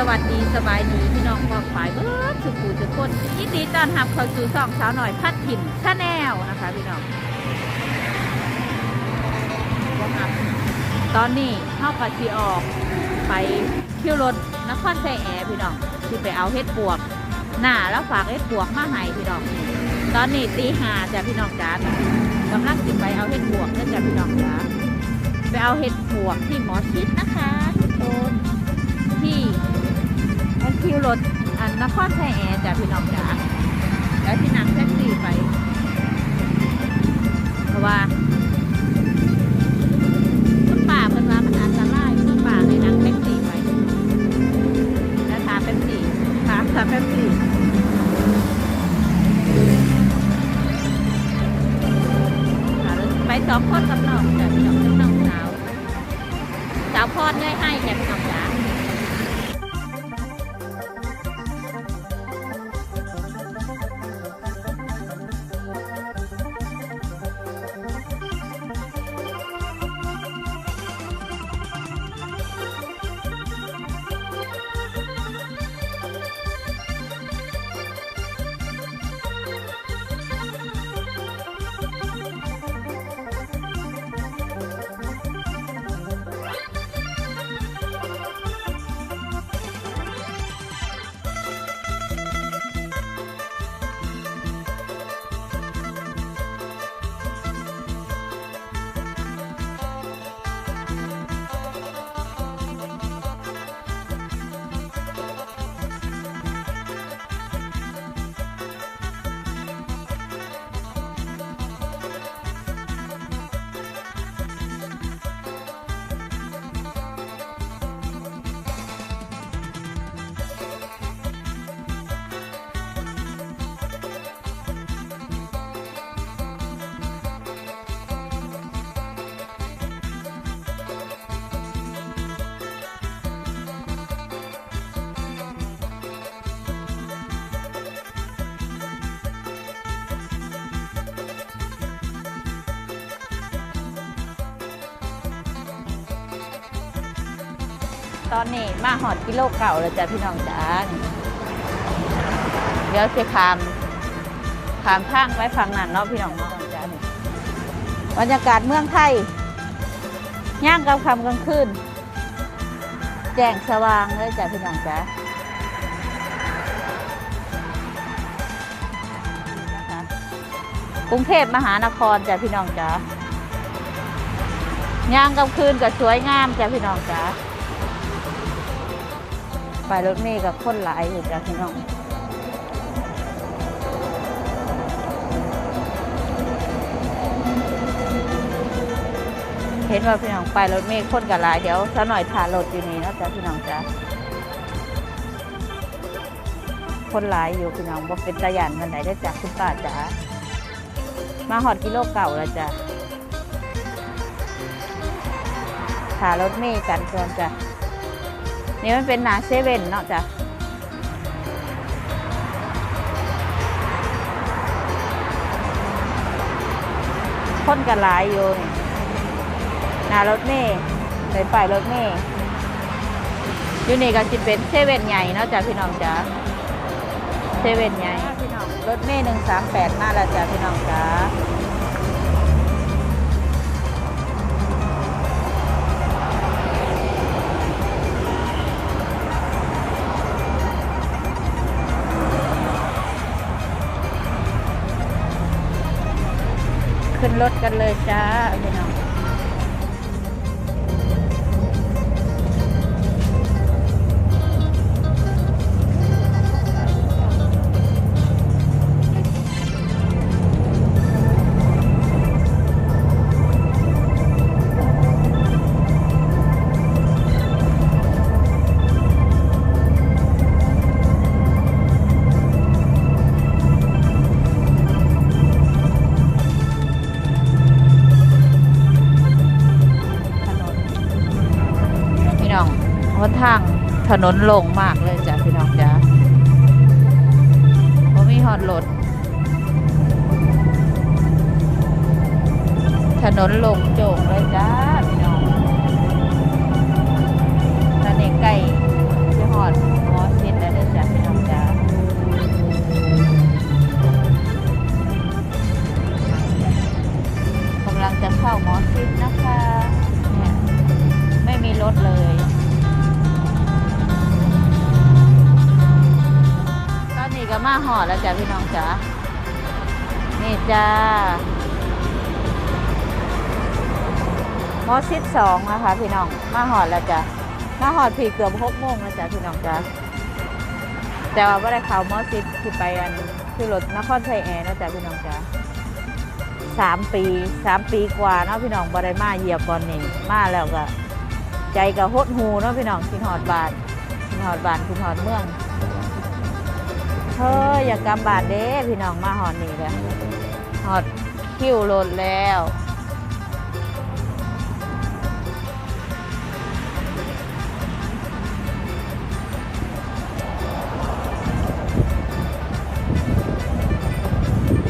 สวัสดีสบายดีพี่น้องกองฝ่ายเบิร์ดสุขุทุกคนยินดีต้อนรับเข้าสู่ช่องสาวหน่อยพัดถิ่นชาแนลนะคะพี่น้องตอนนี้เข้าปัดทีออกไปเที่ยวรถนครไซแอร์พี่น้องที่ไปเอาเฮ็ดปวกหน้าแล้วฝากเฮ็ดปวกมาให้พี่น้องตอนนี้ตีหาจ้ะพี่น้องจ้ากำลังสิไปเอาเฮ็ดปวกนั่นจ้ะพี่น้องจ้าไปเอาเฮ็ดปวกที่หมอชิดนะคะทุกคน คิวรถอันนครไทยแอร์จ้ะพี่น้องจ้าแล้วที่นั่งแท็กซี่ไป เพราะว่าคุณป่าเพิ่นว่ามันอันตรายคุณป่าเลยนั่งแท็กซี่ไปแล้วทาเป็นสี่ทาทาเป็นสี่ค่ะไปสองคนกับน้องจ้ะพี่น้องกับน้องสาวสาวพอดเลยให้แกพี่น้องจ๋า ตอนนี้มาหอดกิโลเก่าแล้วจ้ะพี่น้องจ๋าเดี๋ยวจะขามขามทางไว้ฟังนั่นเนาะพี่น้องเนาะจ้าบรรยากาศเมืองไทยย่างกลางค่ำกลางคืนแจ้งสว่างเลยจ้ะพี่น้องจ๋านะคะกรุงเทพมหานครจ้ะพี่น้องจ๋าย่างกลางคืนก็สวยงามจ้ะพี่น้องจ๋า ไปรถเมล์กับคนหลายอยู่จ้ะพี่น้องเห็นว่าพี่น้องไปรถเมล์คนกับหลายเดี๋ยวสักหน่อยถ่ารถอยู่นี่นะจ้ะพี่น้องจ้ะคนหลายอยู่พี่น้องบ่เป็นตะยานมันไหนได้จากคุณป้าจ๋ามาหอดกิโลเก่าแล้วจ้ะถ่ารถเมล์กันก่อนจ้ะ นี่มันเป็นหนาเซเว่นเนาะจ้ะคนกันหลายอยู่นี่หนารถเมย์เป็นฝ่ายรถเมย์อยู่นี่ก็จะเป็นเซเว่นใหญ่เนาะจ้ะพี่น้องจ้ะเซเว่นใหญ่รถเมย์หนึ่งสามแปดมาล้วจ้ะพี่น้องจ้ะ รถกันเลยจ้าพี่น้อง ถนนโล่งมากเลยจ้ะพี่น้องจ้าเพราะมีฮอดรถถนนโล่งโจ่งเลยจ้า ก็มาหอดแล้วจ้ะพี่น้องจ๋านี่จ้ามอชิดสองนะคะพี่น้องมาหอดแล้วจ้ะมาหอดผีเกือบหกโมงแล้วจ้ะพี่น้องจ้าแต่ว่าไม่ได้เข้ามอสิดคือไปอันคือรถนครไทยแอร์นะจ๊ะพี่น้องจ้าสามปีสามปีกว่าเนาะพี่น้องบ่ได้มาเหยียบบอลนี่มาแล้วก็ ใจก็หดหูเนาะพี่น้องคิดหอดบานคิดหอดบานคิดหอดเมือง เฮ้ยอย่ากำบาดเด้พี่น้องมาหอดนี่เลยหอดคิวรถแล้ว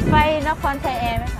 ไฟนครไทยแอร์ไหม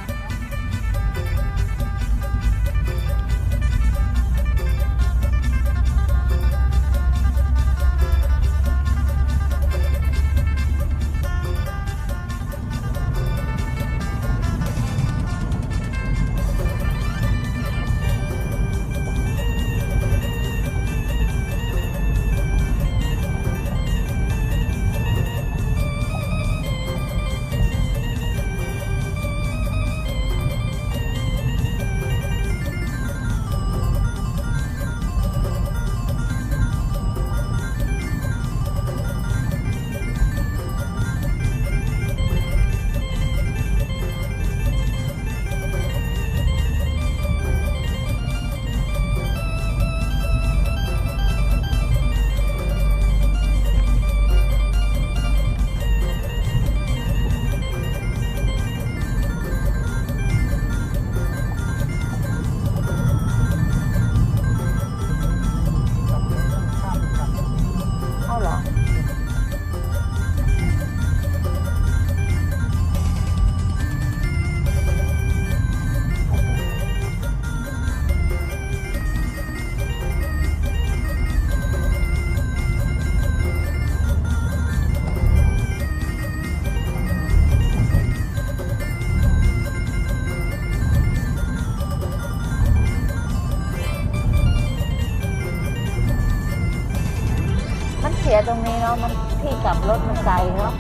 ไกลเนาะ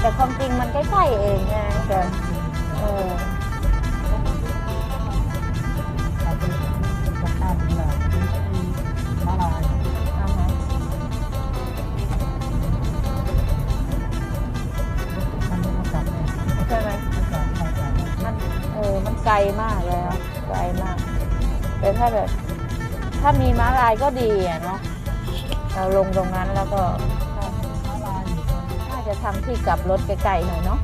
แต่ความจริงมันใกล้ๆเองไงแต่เอออ่าฮะใช่ไหมมันเออมันไกลมากแล้วไกลมากแต่ถ้าแบบถ้ามีม้าลายก็ดีอะเนาะเราลงตรงนั้นแล้วก็ จะทำที่กลับรถไกลๆหน่อยเนาะ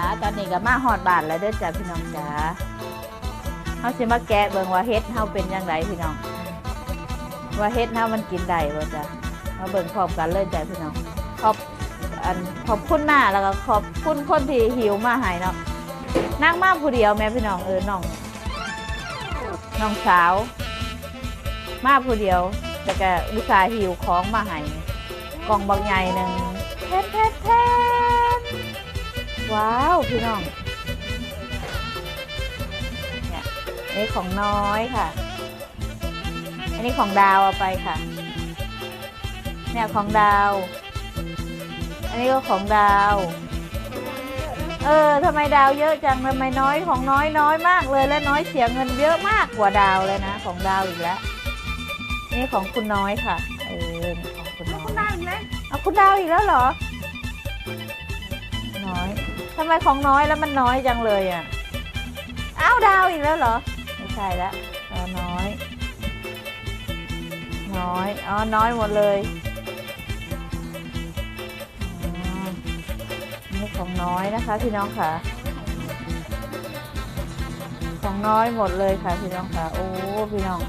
าตอนนี้ก็มาหอดบาทแล้วเด้อจ้าพี่น้องจ๋าเขาสิมาแกะเบิ่งว่าเฮ็ดเฮาเป็นยังไงพี่น้อง ว่าเฮ็ดเฮามันกินได้บ่จ้ะมาเบิ่งพร้อมกันเลยจ้ะพี่น้องขอบอันขอบคุณหน้าแล้วก็ขอบคุณคนที่หิวมาให้เนาะนั่งมาผู้เดียวแม่พี่น้องเออน้องน้องสาว มาผู้เดียวแต่ก็อุตส่าห์หิวของมาให้กล่องบางใหญ่หนึ่งแทนแทนแทน ว้าวพี่น้อง เนี่ยอันนี้ของน้อยค่ะ อันนี้ของดาวเอาไปค่ะ เนี่ยของดาว อันนี้ก็ของดาวอเออทำไมดาวเยอะจังทำไมน้อยของน้อยน้อยมากเลยและน้อยเสียเงินเยอะมากกว่าดาวเลยนะ ของดาวอีกแล้ว นี่ของคุณน้อยค่ะ เออนี่ของคุณน้อยนั่งเลยเอาคุณดาวอีกแล้วเหรอน้อย ทำไมของน้อยแล้วมันน้อยจังเลยอะ อ้าวดาวอีกแล้วเหรอ ไม่ใช่แล้วเออน้อย น้อย อ๋อ น้อยหมดเลยอ๋อนี่ของน้อยนะคะพี่น้องค่ะ ของน้อยหมดเลยค่ะพี่น้องค่ะ โอ้ พี่น้อง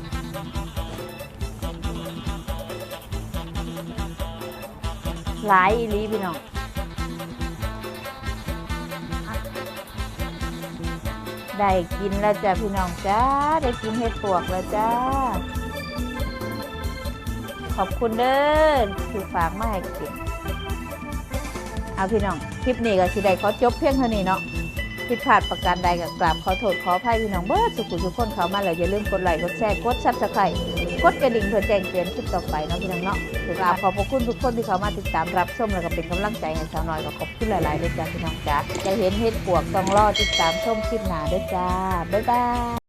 หลายอีลีพี่น้อง ได้กินแล้วจ้ะพี่น้องจ้าได้กินเห็ดปวกแล้วจ้า ขอบคุณเด้อที่ฝากมาให้กินเอาพี่น้องคลิปนี้ก็สิได้ขอจบเพียงเท่านี้เนาะผิดพลาดประการใดก็กราบขอโทษขออภัยพี่น้องเบิร์ดสุขุทุกคนเขามาแล้วอย่าลืมกดไลค์กดแชร์กดซับสไครต์ กดกระดิ่งเพื่อแจ้งเตือนคลิปต่อไปเนาะพี่น้องเนาะกราบขอบพระคุณทุกคนที่เขามาติดตามรับชมแล้วก็เป็นกำลังใจให้สาวน้อยก็ขอบคุณหลายๆเลยจ้าพี่น้องจ้าจะเห็นเห็ดปวกต้องรอติดตามชมคลิปหน้าด้วยจ้าบ๊ายบาย